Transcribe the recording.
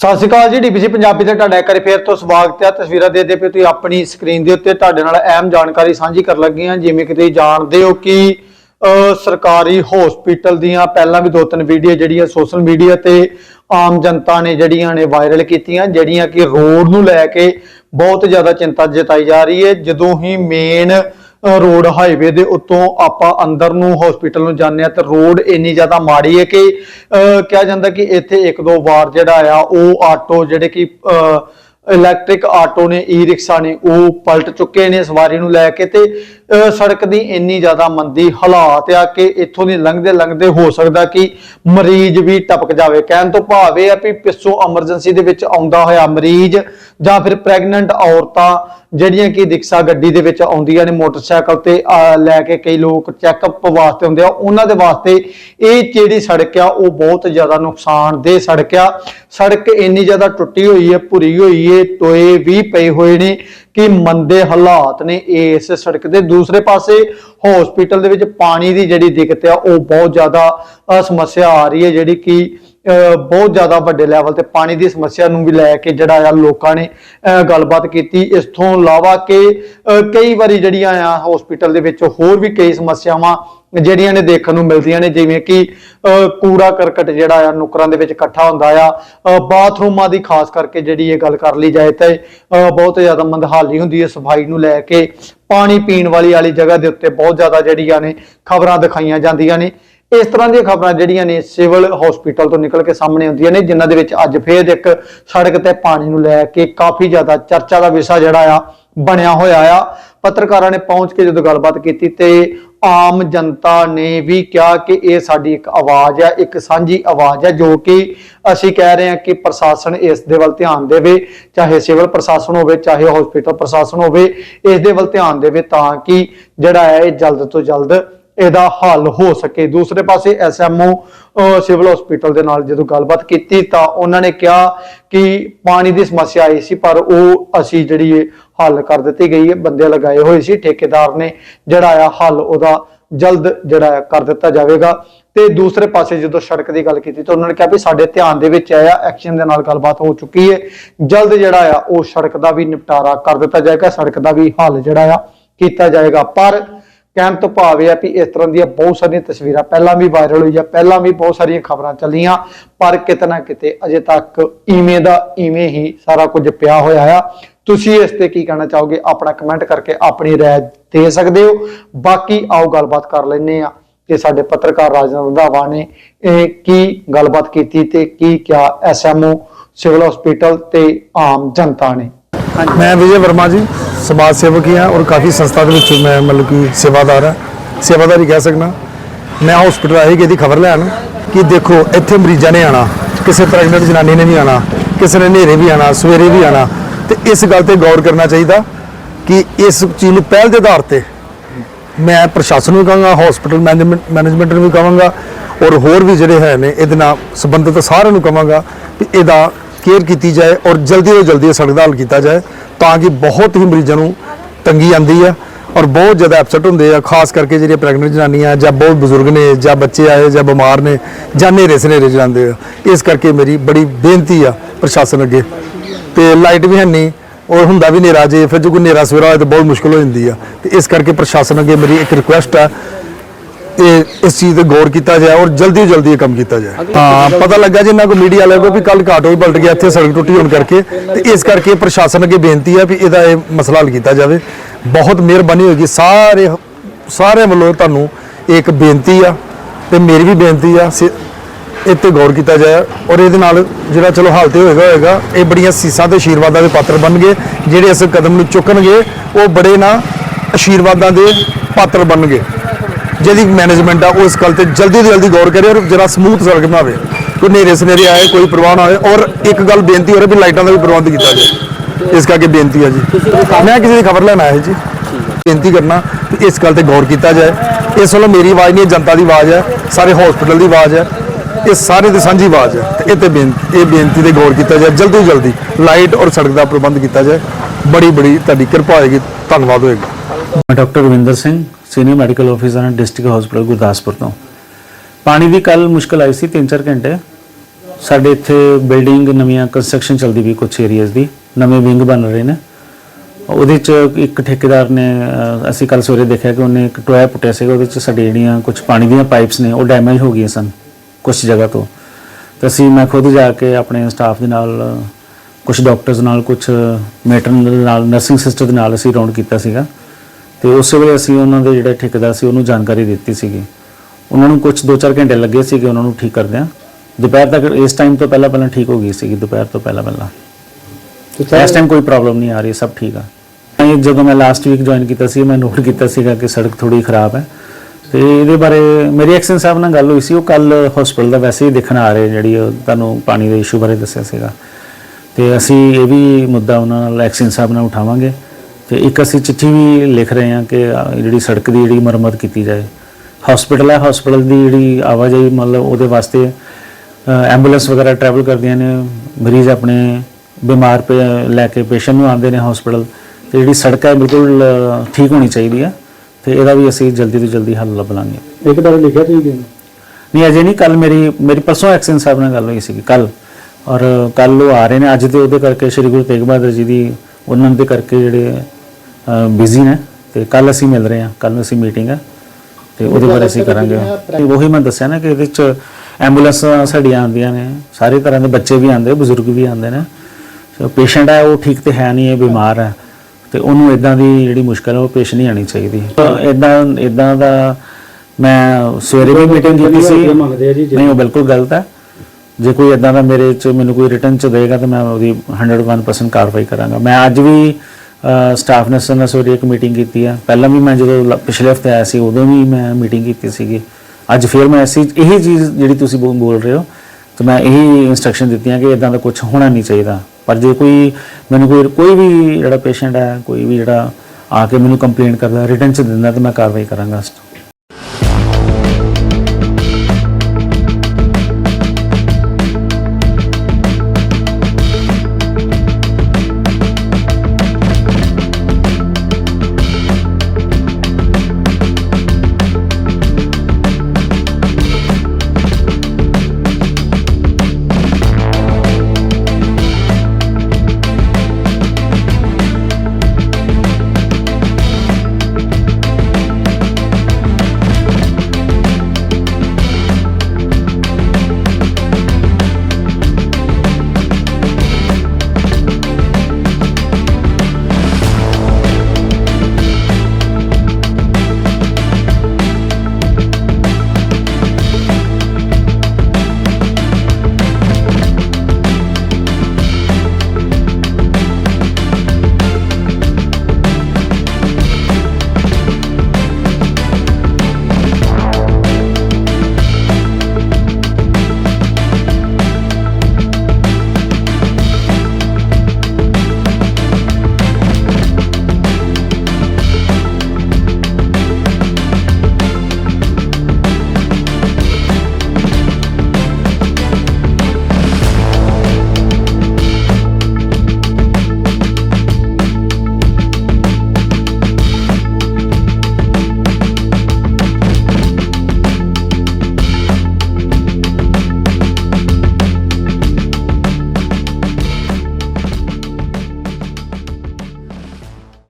ਸਤਿ ਸ਼੍ਰੀ ਅਕਾਲ ਜੀ ਡੀਬੀਸੀ ਪੰਜਾਬੀ ਤੇ ਤੁਹਾਡਾ ਇੱਕ ਵਾਰੀ ਫੇਰ ਤੋਂ ਸਵਾਗਤ ਹੈ। ਤਸਵੀਰਾਂ ਦੇ ਦੇ ਪਏ ਤੁਸੀਂ ਆਪਣੀ ਸਕਰੀਨ ਦੇ ਉੱਤੇ। ਤੁਹਾਡੇ ਨਾਲ ਅਹਿਮ ਜਾਣਕਾਰੀ ਸਾਂਝੀ ਕਰਨ ਲੱਗੇ ਹਾਂ। ਜਿਵੇਂ ਕਿ ਤੁਸੀਂ ਜਾਣਦੇ ਹੋ ਕਿ ਸਰਕਾਰੀ ਹਸਪੀਟਲ ਦੀਆਂ ਪਹਿਲਾਂ ਵੀ ਦੋ ਤਿੰਨ ਵੀਡੀਓ ਜਿਹੜੀਆਂ ਸੋਸ਼ਲ ਮੀਡੀਆ ਤੇ ਆਮ ਜਨਤਾ ਨੇ ਜਿਹੜੀਆਂ ਨੇ ਵਾਇਰਲ ਕੀਤੀਆਂ, ਜਿਹੜੀਆਂ ਕਿ ਰੋਡ ਨੂੰ ਲੈ ਕੇ ਬਹੁਤ ਜ਼ਿਆਦਾ ਚਿੰਤਾ ਜਤਾਈ ਜਾ ਰਹੀ ਹੈ। ਜਦੋਂ ਹੀ ਮੇਨ ਰੋਡ ਹਾਈਵੇ ਦੇ ਉੱਤੋਂ ਆਪਾਂ ਅੰਦਰ ਨੂੰ ਹਸਪੀਟਲ ਨੂੰ ਜਾਂਦੇ ਆ ਤੇ ਰੋਡ ਇੰਨੀ ਜ਼ਿਆਦਾ ਮਾੜੀ ਹੈ ਕਿ ਅਹ, ਕਿਹਾ ਜਾਂਦਾ ਕਿ ਇੱਥੇ ਇੱਕ ਦੋ ਵਾਰ ਜਿਹੜਾ ਆ ਉਹ ਆਟੋ ਜਿਹੜੇ ਕਿ ਇਲੈਕਟ੍ਰਿਕ ਆਟੋ ਨੇ ਈ ਰਿਕਸ਼ਾ ਨੇ ਉਹ ਪਲਟ ਚੁੱਕੇ ਨੇ ਸਵਾਰੀ ਨੂੰ ਲੈ ਕੇ ਤੇ ਸੜਕ ਦੀ ਇੰਨੀ ਜ਼ਿਆਦਾ ਮੰਦੀ ਹਾਲਾਤ ਆ ਕਿ ਇੱਥੋਂ ਦੀ ਲੰਘਦੇ ਲੰਘਦੇ ਹੋ ਸਕਦਾ ਕਿ ਮਰੀਜ਼ ਵੀ ਟਪਕ ਜਾਵੇ। ਕਹਿਣ ਤੋਂ ਭਾਵ ਇਹ ਆ ਵੀ ਪਿੱਛੋਂ ਐਮਰਜੈਂਸੀ ਦੇ ਵਿੱਚ ਆਉਂਦਾ ਹੋਇਆ ਮਰੀਜ਼ ਜਾਂ ਫਿਰ ਪ੍ਰੈਗਨੈਂਟ ਔਰਤਾਂ ਜਿਹੜੀਆਂ ਕਿ ਰਿਕਸ਼ਾ ਗੱਡੀ ਦੇ ਵਿੱਚ ਆਉਂਦੀਆਂ ਨੇ ਮੋਟਰਸਾਈਕਲ ਤੇ ਅਹ, ਲੈ ਕੇ ਕਈ ਲੋਕ ਚੈੱਕਅਪ ਵਾਸਤੇ ਆਉਂਦੇ ਆ ਉਹਨਾਂ ਦੇ ਵਾਸਤੇ ਇਹ ਜਿਹੜੀ ਸੜਕ ਆ ਉਹ ਬਹੁਤ ਜ਼ਿਆਦਾ ਨੁਕਸਾਨਦੇਹ ਸੜਕ ਆ। ਸੜਕ ਇੰਨੀ ਜ਼ਿਆਦਾ ਟੁੱਟੀ ਹੋਈ ਹੈ ਭੁਰੀ ਹੋਈ ਹੈ ਟੋਏ ਵੀ ਪਏ ਹੋਏ ਨੇ ਕਿ ਮੰਦੇ ਹਾਲਾਤ ਨੇ ਇਸ ਸੜਕ ਦੇ ਦੂਸਰੇ ਪਾਸੇ। ਹਸਪੀਟਲ ਦੇ ਵਿੱਚ ਪਾਣੀ ਦੀ ਜਿਹੜੀ ਦਿੱਕਤ ਆ, ਉਹ ਬਹੁਤ ਜ਼ਿਆਦਾ ਸਮੱਸਿਆ ਆ ਰਹੀ ਹੈ, ਜਿਹੜੀ ਕਿ ਬਹੁਤ ਜ਼ਿਆਦਾ ਵੱਡੇ ਲੈਵਲ ਤੇ ਪਾਣੀ ਦੀ ਸਮੱਸਿਆ ਨੂੰ ਵੀ ਲੈ ਕੇ ਜਿਹੜਾ ਆ ਲੋਕਾਂ ਨੇ ਗੱਲਬਾਤ ਕੀਤੀ। ਇਸ ਤੋਂ ਇਲਾਵਾ ਕਿ ਕਈ ਵਾਰੀ ਜਿਹੜੀਆਂ ਆ ਹਸਪੀਟਲ ਦੇ ਵਿੱਚ ਹੋਰ ਵੀ ਕਈ ਸਮੱਸਿਆਵਾਂ ਜਿਹੜੀਆਂ ਨੇ ਦੇਖਣ ਨੂੰ ਮਿਲਦੀਆਂ ਨੇ, ਜਿਵੇਂ ਕਿ ਕੂੜਾ ਕਰਕਟ ਜਿਹੜਾ ਆ, ਨੁਕਰਾਂ ਦੇ ਵਿੱਚ ਇਕੱਠਾ ਹੁੰਦਾ ਆ। ਬਾਥਰੂਮਾਂ ਦੀ ਖਾਸ ਕਰਕੇ ਜਿਹੜੀ ਇਹ ਗੱਲ ਕਰ ਲਈ ਜਾਏ ਤਾਂ ਬਹੁਤ ਜ਼ਿਆਦਾ ਮੰਦਹਾਲੀ ਹੁੰਦੀ ਹੈ ਸਫ਼ਾਈ ਨੂੰ ਲੈ ਕੇ। ਪਾਣੀ ਪੀਣ ਵਾਲੀ ਵਾਲੀ ਜਗ੍ਹਾ ਦੇ ਉੱਤੇ ਬਹੁਤ ਜ਼ਿਆਦਾ ਜਿਹੜੀਆਂ ਨੇ ਖਬਰਾਂ ਦਿਖਾਈਆਂ ਜਾਂਦੀਆਂ ਨੇ। ਇਸ ਤਰ੍ਹਾਂ ਦੀਆਂ ਖਬਰਾਂ ਜਿਹੜੀਆਂ ਨੇ ਸਿਵਲ ਹਸਪੀਟਲ ਤੋਂ ਨਿਕਲ ਕੇ ਸਾਹਮਣੇ ਆਉਂਦੀਆਂ ਨੇ, ਜਿਨ੍ਹਾਂ ਦੇ ਵਿੱਚ ਅੱਜ ਫੇਰ ਇੱਕ ਸੜਕ ਤੇ ਪਾਣੀ ਨੂੰ ਲੈ ਕੇ ਕਾਫੀ ਜ਼ਿਆਦਾ ਚਰਚਾ ਦਾ ਵਿਸ਼ਾ ਜਿਹੜਾ ਆ, ਬਣਿਆ ਹੋਇਆ ਆ। ਪੱਤਰਕਾਰਾਂ ਨੇ ਪਹੁੰਚ ਕੇ ਜਦੋਂ ਗੱਲਬਾਤ ਕੀਤੀ ਤੇ ਆਮ ਜਨਤਾ ਨੇ ਵੀ ਕਿਹਾ ਕਿ ਇਹ ਸਾਡੀ ਇੱਕ ਆਵਾਜ਼ ਹੈ, ਇੱਕ ਸਾਂਝੀ ਆਵਾਜ਼ ਹੈ, ਜੋ ਕਿ ਅਸੀਂ ਕਹਿ ਰਹੇ ਹਾਂ ਕਿ ਪ੍ਰਸ਼ਾਸਨ ਇਸ ਦੇ ਵੱਲ ਧਿਆਨ ਦੇਵੇ, ਚਾਹੇ ਸਿਵਲ ਪ੍ਰਸ਼ਾਸਨ ਹੋਵੇ, ਚਾਹੇ ਹਸਪੀਟਲ ਪ੍ਰਸ਼ਾਸਨ ਹੋਵੇ, ਇਸ ਦੇ ਵੱਲ ਧਿਆਨ ਦੇਵੇ ਤਾਂ ਕਿ ਜਿਹੜਾ ਹੈ ਇਹ ਜਲਦ ਤੋਂ ਜਲਦ ਇਹਦਾ ਹੱਲ ਹੋ ਸਕੇ। ਦੂਸਰੇ ਪਾਸੇ ਐਸਐਮਓ ਸਿਵਲ ਹਸਪੀਟਲ ਦੇ ਨਾਲ ਜਦੋਂ ਗੱਲਬਾਤ ਕੀਤੀ ਤਾਂ ਉਹਨਾਂ ਨੇ ਕਿਹਾ ਕਿ ਪਾਣੀ ਦੀ ਸਮੱਸਿਆ ਆਈ ਸੀ, ਪਰ ਉਹ ਅਸੀਂ ਜਿਹੜੀ ਇਹ ਹੱਲ ਕਰ ਦਿੱਤੀ ਗਈ ਹੈ। ਬੰਦੇ ਲਗਾਏ ਹੋਏ ਸੀ, ਠੇਕੇਦਾਰ ਨੇ ਜਿਹੜਾ ਆ ਹੱਲ ਉਹਦਾ ਜਲਦ ਜਿਹੜਾ ਹੈ ਕਰ ਦਿੱਤਾ ਜਾਵੇਗਾ। ਤੇ ਦੂਸਰੇ ਪਾਸੇ ਜਦੋਂ ਸੜਕ ਦੀ ਗੱਲ ਕੀਤੀ ਤਾਂ ਉਹਨਾਂ ਨੇ ਕਿਹਾ ਵੀ ਸਾਡੇ ਧਿਆਨ ਦੇ ਵਿੱਚ ਆਇਆ ਐਕਸ਼ਨ ਦੇ ਨਾਲ ਗੱਲਬਾਤ ਹੋ ਚੁੱਕੀ ਹੈ। ਜਲਦ ਜਿਹੜਾ ਆ, ਉਹ ਸੜਕ ਦਾ ਵੀ ਨਿਪਟਾਰਾ ਕਰ ਦਿੱਤਾ ਜਾਏਗਾ, ਸੜਕ ਦਾ ਵੀ ਹੱਲ ਜਿਹੜਾ ਆ ਕੀਤਾ ਜਾਏਗਾ। ਪਰ ਕਹਿਣ ਤੋਂ ਭਾਵ ਇਹ ਆ ਵੀ ਇਸ ਤਰ੍ਹਾਂ ਦੀਆਂ ਬਹੁਤ ਸਾਰੀਆਂ ਤਸਵੀਰਾਂ, ਪਹਿਲਾਂ ਵੀ ਵਾਇਰਲ ਹੋਈਆਂ, ਪਹਿਲਾਂ ਵੀ ਬਹੁਤ ਸਾਰੀਆਂ ਖਬਰਾਂ ਚੱਲੀਆਂ, ਪਰ ਕਿਤੇ ਨਾ ਕਿਤੇ ਅਜੇ ਤੱਕ ਇਵੇਂ ਦਾ ਇਵੇਂ ਹੀ ਸਾਰਾ ਕੁਝ ਪਿਆ ਹੋਇਆ ਆ। ਤੁਸੀਂ ਇਸ ਤੇ ਕੀ ਕਹਿਣਾ ਚਾਹੋਗੇ? ਆਪਣਾ ਕਮੈਂਟ ਕਰਕੇ ਆਪਣੀ ਰਾਏ ਦੇ ਸਕਦੇ ਹੋ। ਬਾਕੀ ਆਓ ਗੱਲਬਾਤ ਕਰ ਲੈਨੇ ਆ ਕਿ ਸਾਡੇ ਪੱਤਰਕਾਰ ਰਾਜਨ ਰੰਧਾਵਾ ਨੇ ਇਹ ਕੀ ਗੱਲਬਾਤ ਕੀਤੀ ਤੇ ਕੀ ਕਿਹਾ ਐਸਐਮਓ ਸਿਵਲ ਹਸਪੀਟਲ ਤੇ ਆਮ ਜਨਤਾ ਨੇ। ਮੈਂ ਵਿਜੇ ਵਰਮਾ ਜੀ। ਸਮਾਜ ਸੇਵਕ ਹੀ ਹਾਂ ਔਰ ਕਾਫੀ ਸੰਸਥਾ ਦੇ ਵਿੱਚ ਮੈਂ ਮਤਲਬ ਕਿ ਸੇਵਾਦਾਰ ਹਾਂ। ਸੇਵਾਦਾਰ ਹੀ ਕਹਿ ਸਕਦਾ। ਮੈਂ ਹਸਪੀਟਲ ਆਈ ਕਿ ਇਹਦੀ ਖਬਰ ਲੈਣ ਕਿ ਦੇਖੋ, ਇੱਥੇ ਮਰੀਜ਼ਾਂ ਨੇ ਆਣਾ ਕਿਸੇ ਪ੍ਰੈਗਨੈਂਟ ਜਨਾਨੀ ਨੇ ਵੀ ਆਣਾ ਕਿਸੇ ਨੇ ਹਨੇਰੇ ਵੀ ਆਣਾ ਸਵੇਰੇ ਵੀ ਆਣਾ ਤੇ ਇਸ ਗੱਲ ਤੇ ਗੌਰ ਕਰਨਾ ਚਾਹੀਦਾ ਕਿ ਇਸ ਚੀਜ਼ ਨੂੰ ਪਹਿਲ ਦੇ ਆਧਾਰ ਤੇ ਮੈਂ ਪ੍ਰਸ਼ਾਸਨ ਨੂੰ ਕਹਾਂਗਾ ਹਸਪੀਟਲ ਮੈਨੇਜਮੈਂਟ ਨੂੰ ਵੀ ਕਹਾਂਗਾ ਔਰ ਹੋਰ ਵੀ ਜਿਹੜੇ ਹੈ ਨੇ, ਇਹਦੇ ਨਾਲ ਸੰਬੰਧਿਤ ਸਾਰਿਆਂ ਨੂੰ ਕਹਾਂਗਾ ਕਿ ਇਹਦਾ ਕੇਅਰ ਕੀਤੀ ਜਾਏ ਔਰ ਜਲਦੀ ਤੋਂ ਜਲਦੀ ਇਹ ਸੜਕ ਦਾ ਹੱਲ ਕੀਤਾ ਜਾਏ ਤਾਂ ਕਿ ਬਹੁਤ ਹੀ ਮਰੀਜ਼ਾਂ ਨੂੰ ਤੰਗੀ ਆਂਦੀ ਆ ਔਰ ਬਹੁਤ ਜ਼ਿਆਦਾ ਐਪਸੈਟ ਹੁੰਦੇ ਆ, ਖਾਸ ਕਰਕੇ ਜਿਹੜੀਆਂ ਪ੍ਰੈਗਨੈਂਟ ਜਨਾਨੀਆਂ ਜਾਂ ਬਹੁਤ ਬਜ਼ੁਰਗ ਨੇ ਜਾਂ ਬੱਚੇ ਆਏ ਜਾਂ ਬਿਮਾਰ ਨੇ ਜਾਂ ਨੇਰੇ ਸਨੇਰੇ ਜਾਂਦੇ ਆ, ਇਸ ਕਰਕੇ ਮੇਰੀ ਬੜੀ ਬੇਨਤੀ ਆ ਪ੍ਰਸ਼ਾਸਨ ਅੱਗੇ। ਤੇ ਲਾਈਟ ਵੀ ਹੈ ਨਹੀਂ ਔਰ ਹੁੰਦਾ ਵੀ ਹਨੇਰਾ, ਜੇ ਫਿਰ ਜੇ ਕੋਈ ਹਨੇਰਾ ਸਵੇਰਾ ਹੋਏ ਤਾਂ ਬਹੁਤ ਮੁਸ਼ਕਲ ਹੋ ਜਾਂਦੀ ਆ। ਤੇ ਇਸ ਕਰਕੇ ਪ੍ਰਸ਼ਾਸਨ ਅੱਗੇ ਮੇਰੀ ਇੱਕ ਰਿਕੁਐਸਟ ਆ ਇਹ ਇਸ ਚੀਜ਼ ਤੇ ਗੌਰ ਕੀਤਾ ਜਾਏ ਔਰ ਜਲਦੀ ਤੋਂ ਜਲਦੀ ਇਹ ਕੰਮ ਕੀਤਾ ਜਾਏ। ਹਾਂ ਪਤਾ ਲੱਗਾ ਜਿੰਨਾ ਕੋ ਮੀਡੀਆ ਵਾਲਿਆਂ ਕੋ ਵੀ ਕੱਲ ਕਾਟੋ ਹੀ ਪਲਟ ਗਿਆ ਇੱਥੇ ਸੜਕ ਟੁੱਟੀ ਹੋਣ ਕਰਕੇ। ਤੇ ਇਸ ਕਰਕੇ ਪ੍ਰਸ਼ਾਸਨ ਅੱਗੇ ਬੇਨਤੀ ਆ ਵੀ ਇਹਦਾ ਇਹ ਮਸਲਾ ਹੱਲ ਕੀਤਾ ਜਾਵੇ। ਬਹੁਤ ਮਿਹਰਬਾਨੀ ਹੋਏਗੀ। ਸਾਰੇ ਸਾਰੇ ਵੱਲੋਂ ਤੁਹਾਨੂੰ ਇੱਕ ਬੇਨਤੀ ਆ ਤੇ ਮੇਰੀ ਵੀ ਬੇਨਤੀ ਆ ਤੇ ਗੌਰ ਕੀਤਾ ਜਾਏ ਔਰ ਇਹਦੇ ਨਾਲ ਜਿਹੜਾ ਚਲੋ ਹਾਲ ਤੇ ਹੋਏਗਾ ਹੋਏਗਾ ਇਹ ਬੜੀਆਂ ਸੀਸਾਂ ਤੇ ਆਸ਼ੀਰਵਾਦਾਂ ਦੇ ਪਾਤਰ ਬਣਨਗੇ ਜਿਹੜੇ ਇਸ ਕਦਮ ਨੂੰ ਚੁੱਕਣਗੇ ਉਹ ਬੜੇ ਨਾ ਆਸ਼ੀਰਵਾਦਾਂ ਦੇ ਪਾਤਰ ਬਣਨਗੇ। ਜਿਹਦੀ ਮੈਨੇਜਮੈਂਟ ਆ, ਉਹ ਇਸ ਗੱਲ ਤੇ ਜਲਦੀ ਤੋਂ ਜਲਦੀ ਗੌਰ ਕਰੇ ਔਰ ਜਰਾ ਸਮੂਥ ਸੜਕ ਬਣਾਵੇ। ਕੋਈ ਨੇਰੇ ਸਨੇਰੇ ਆਏ, ਕੋਈ ਪ੍ਰਵਾਹ ਨਾ ਹੋਵੇ ਔਰ ਇੱਕ ਗੱਲ ਬੇਨਤੀ ਹੋ ਰਹੀ ਵੀ ਲਾਈਟਾਂ ਦਾ ਵੀ ਪ੍ਰਬੰਧ ਕੀਤਾ ਜਾਏ। ਇਸ ਕਰਕੇ ਬੇਨਤੀ ਆ ਜੀ। ਮੈਂ ਕਿਸੇ ਦੀ ਖਬਰ ਲੈਣ ਆਇਆ ਜੀ। ਬੇਨਤੀ ਕਰਨਾ ਕਿ ਇਸ ਗੱਲ ਤੇ ਗੌਰ ਕੀਤਾ ਜਾਏ। ਇਸ ਵੱਲੋਂ ਮੇਰੀ ਆਵਾਜ਼ ਨਹੀਂ, ਇਹ ਜਨਤਾ ਦੀ ਆਵਾਜ਼ ਹੈ, ਸਾਰੇ ਹਸਪੀਟਲ ਦੀ ਆਵਾਜ਼ ਹੈ, ਇਹ ਸਾਰੇ ਦੀ ਸਾਂਝੀ ਆਵਾਜ਼ ਹੈ। ਤੇ ਇਹ ਤੇ ਬੇਨਤੀ ਇਹ ਬੇਨਤੀ ਤੇ ਗੌਰ ਕੀਤਾ ਜਾਏ, ਜਲਦੀ ਤੋਂ ਜਲਦੀ ਲਾਈਟ ਔਰ ਸੜਕ ਦਾ ਪ੍ਰਬੰਧ ਕੀਤਾ ਜਾਏ। ਬੜੀ ਬੜੀ ਤੁਹਾਡੀ ਕਿਰਪਾ ਹੋਏਗੀ, ਧੰਨਵਾਦ ਹੋਏਗਾ। ਮੈਂ doctor Ravinder Singh senior medical officer ਹਾਂ ਡਿਸਟ੍ਰਿਕਟ ਹਸਪੀਟਲ ਗੁਰਦਾਸਪੁਰ ਤੋਂ। ਪਾਣੀ ਦੀ ਕੱਲ ਮੁਸ਼ਕਲ ਆਈ ਸੀ 3-4 ਘੰਟੇ। ਸਾਡੇ ਇੱਥੇ ਬਿਲਡਿੰਗ ਨਵੀਆਂ ਕੰਸਟਰਕਸ਼ਨ ਚੱਲਦੀ ਵੀ ਕੁਝ ਏਰੀਆਜ਼ ਦੀ, ਨਵੇਂ ਵਿੰਗ ਬਣ ਰਹੇ ਨੇ। ਉਹਦੇ ਚ ਇੱਕ ਠੇਕੇਦਾਰ ਨੇ ਅਸੀਂ ਕੱਲ ਸਵੇਰੇ ਦੇਖਿਆ ਕਿ ਉਹਨੇ ਇੱਕ ਟੋਇਆ ਪੁੱਟਿਆ ਸੀਗਾ, ਉਹਦੇ ਚ ਸਾਡੇ ਜਿਹੜੀਆਂ ਕੁਝ ਪਾਣੀ ਦੀਆਂ ਪਾਈਪਸ ਨੇ, ਉਹ ਡੈਮੇਜ ਹੋ ਗਈਆਂ ਸਨ ਕੁਝ ਜਗ੍ਹਾ ਤੋਂ। ਤੇ ਅਸੀਂ, ਮੈਂ ਖੁਦ ਜਾ ਕੇ ਆਪਣੇ ਸਟਾਫ ਦੇ ਨਾਲ ਕੁਝ ਡਾਕਟਰਸ ਨਾਲ ਕੁਝ ਮੈਟਰਨ ਨਾਲ, ਨਰਸਿੰਗ ਸਿਸਟਰ ਦੇ ਨਾਲ ਅਸੀਂ ਰਾਉਂਡ ਕੀਤਾ ਸੀਗਾ। ਤੇ ਉਸੇ ਵੇਲੇ ਅਸੀਂ ਉਹਨਾਂ ਦੇ ਜਿਹੜੇ ਠੇਕੇਦਾਰ ਸੀ ਉਹਨੂੰ ਜਾਣਕਾਰੀ ਦਿੱਤੀ ਸੀਗੀ। ਉਹਨਾਂ ਨੂੰ ਕੁਝ 2-4 ਘੰਟੇ ਲੱਗੇ ਸੀਗੇ ਉਹਨਾਂ ਨੂੰ ਠੀਕ ਕਰਦਿਆਂ। ਦੁਪਹਿਰ ਤੱਕ ਇਸ ਟਾਈਮ ਤੋਂ ਪਹਿਲਾਂ ਪਹਿਲਾਂ ਠੀਕ ਹੋ ਗਈ ਸੀਗੀ ਦੁਪਹਿਰ ਤੋਂ ਪਹਿਲਾਂ ਪਹਿਲਾਂ। ਇਸ ਟਾਈਮ ਕੋਈ ਪ੍ਰੋਬਲਮ ਨਹੀਂ ਆ ਰਹੀ ਸਭ ਠੀਕ ਆ। ਇਹ ਜਦੋਂ ਮੈਂ ਲਾਸਟ ਵੀਕ ਜੁਆਇਨ ਕੀਤਾ ਸੀ ਮੈਂ ਨੋਟ ਕੀਤਾ ਸੀਗਾ ਕਿ ਸੜਕ ਥੋੜੀ ਖਰਾਬ ਹੈ। ਤੇ ਇਹਦੇ ਬਾਰੇ ਮੇਰੀ ਐਕਸ਼ਨ ਸਾਹਿਬ ਨਾਲ ਗੱਲ ਹੋਈ ਸੀ ਉਹ ਕੱਲ ਹਸਪੀਟਲ ਦਾ ਵੈਸੇ ਹੀ ਦੇਖਣ ਆ ਰਹੇ ਜਿਹੜੀ ਤੁਹਾਨੂੰ ਪਾਣੀ ਦੇ ਇਸ਼ੂ ਬਾਰੇ ਦੱਸਿਆ ਸੀਗਾ। ਤੇ ਅਸੀਂ ਇਹ ਵੀ ਮੁੱਦਾ ਉਹਨਾਂ ਨਾਲ ਐਕਸ਼ਨ ਸਾਹਿਬ ਨਾਲ ਉਠਾਵਾਂਗੇ। ਤੇ ਇੱਕ ਅਸੀਂ ਚਿੱਠੀ ਵੀ ਲਿਖ ਰਹੇ ਹਾਂ ਕਿ ਜਿਹੜੀ ਸੜਕ ਦੀ ਜਿਹੜੀ ਮੁਰੰਮਤ ਕੀਤੀ ਜਾਏ। ਹਸਪੀਟਲ ਹੈ ਹਸਪੀਟਲ ਦੀ ਜਿਹੜੀ ਆਵਾਜਾਈ ਮਤਲਬ ਉਹਦੇ ਵਾਸਤੇ ਐਂਬੂਲੈਂਸ ਵਗੈਰਾ ਟਰੈਵਲ ਕਰਦੀਆਂ ਨੇ ਮਰੀਜ਼ ਆਪਣੇ ਬਿਮਾਰ ਪੇ ਲੈ ਕੇ ਪੇਸ਼ੈਂਟ ਨੂੰ ਆਉਂਦੇ ਨੇ ਹਸਪੀਟਲ ਤੇ ਜਿਹੜੀ ਸੜਕ ਹੈ ਬਿਲਕੁਲ ਠੀਕ ਹੋਣੀ ਚਾਹੀਦੀ ਹੈ ਤੇ ਇਹਦਾ ਵੀ ਅਸੀਂ ਜਲਦੀ ਤੋਂ ਜਲਦੀ ਹੱਲ ਲੱਭ ਲਾਂਗੇ ਇੱਕ ਬਾਰੇ ਲਿਖਿਆ ਤੁਸੀਂ ਨਹੀਂ? ਅਜੇ ਨਹੀਂ ਕੱਲ ਮੇਰੀ ਮੇਰੀ ਪਰਸੋਂ ਐਕਸ਼ਨ ਸਾਹਿਬ ਨਾਲ ਗੱਲ ਹੋਈ ਸੀ ਕੱਲ ਔਰ ਕੱਲ ਉਹ ਆ ਰਹੇ ਨੇ ਅੱਜ ਤੇ ਉਹਦੇ ਕਰਕੇ ਸ੍ਰੀ ਗੁਰੂ ਤੇਗ ਬਹਾਦਰ ਜੀ ਦੀ ਉਹਨਾਂ ਦੇ ਕਰਕੇ ਜਿਹੜੇ ਬਿਜ਼ੀ ਨੇ ਤੇ ਕੱਲ ਅਸੀਂ ਮਿਲ ਰਹੇ ਹਾਂ ਕੱਲ ਅਸੀਂ ਮੀਟਿੰਗ ਹੈ ਤੇ ਉਹਦੇ ਬਾਰੇ ਅਸੀਂ ਕਰਾਂਗੇ। ਤੇ ਉਹੀ ਮੈਂ ਦੱਸਿਆ ਨਾ ਕਿ ਇਹਦੇ ਚ ਐਂਬੂਲੈਂਸ ਸਾਡੀਆਂ ਆਉਂਦੀਆਂ ਨੇ ਸਾਰੇ ਤਰ੍ਹਾਂ ਦੇ ਬੱਚੇ ਵੀ ਆਉਂਦੇ ਬਜ਼ੁਰਗ ਵੀ ਆਉਂਦੇ ਨੇ। ਸੋ ਪੇਸ਼ੈਂਟ ਹੈ ਉਹ ਠੀਕ ਤੇ ਹੈ ਨਹੀਂ ਇਹ ਬਿਮਾਰ ਹੈ। ਤੇ ਉਹਨੂੰ ਇਦਾਂ ਦੀ ਜਿਹੜੀ ਮੁਸ਼ਕਲ ਹੈ ਉਹ ਪੇਸ਼ ਨਹੀਂ ਆਣੀ ਚਾਹੀਦੀ। ਇਦਾਂ ਇਦਾਂ ਦਾ ਮੈਂ ਸਵੇਰੇ ਵੀ ਮੀਟਿੰਗ ਕੀਤੀ ਸੀ। ਨਹੀਂ ਉਹ ਬਿਲਕੁਲ ਗਲਤ ਹੈ। ਜੇ ਕੋਈ ਇਦਾਂ ਦਾ ਮੇਰੇ ਚ ਮੈਨੂੰ ਕੋਈ ਰਿਟਰਨ ਚ ਦੇਗਾ ਤਾਂ ਮੈਂ ਉਹਦੀ 101% ਕਾਰਵਾਈ ਕਰਾਂਗਾ। ਮੈਂ ਅੱਜ ਵੀ ਸਟਾਫ ਨੇ ਨਾਲ ਸਵੇਰੇ ਇੱਕ ਮੀਟਿੰਗ ਕੀਤੀ ਆ। ਪਹਿਲਾਂ ਵੀ ਮੈਂ ਜਦੋਂ ਲ- ਪਿਛਲੇ ਹਫ਼ਤੇ ਆਇਆ ਸੀ, ਉਦੋਂ ਵੀ ਮੈਂ ਮੀਟਿੰਗ ਕੀਤੀ ਸੀਗੀ। ਅੱਜ ਫਿਰ ਮੈਂ ਐਸੀ ਇਹੀ ਚੀਜ਼ ਜਿਹੜੀ ਤੁਸੀਂ ਬੋ- ਬੋਲ ਰਹੇ ਹੋ, ਤੇ ਮੈਂ ਇਹੀ ਇਨਸਟਰਕਸ਼ਨ ਦਿੱਤੀਆਂ ਕਿ ਇਦਾਂ ਦਾ ਕੁਝ ਹੋਣਾ ਨਹੀਂ ਚਾਹੀਦਾ। ਪਰ ਜੇ ਕੋਈ, ਮੈਨੂੰ ਕੋਈ ਕੋਈ ਵੀ ਜਿਹੜਾ ਪੇਸ਼ੈਂਟ ਹੈ, ਕੋਈ ਵੀ ਜਿਹੜਾ ਆ ਕੇ ਮੈਨੂੰ ਕੰਪਲੇਂਟ ਕਰਦਾ ਰਿਟਰਨ ਚ ਦਿੰਦਾ, ਤਾਂ ਮੈਂ ਕਾਰਵਾਈ ਕਰਾਂਗਾ।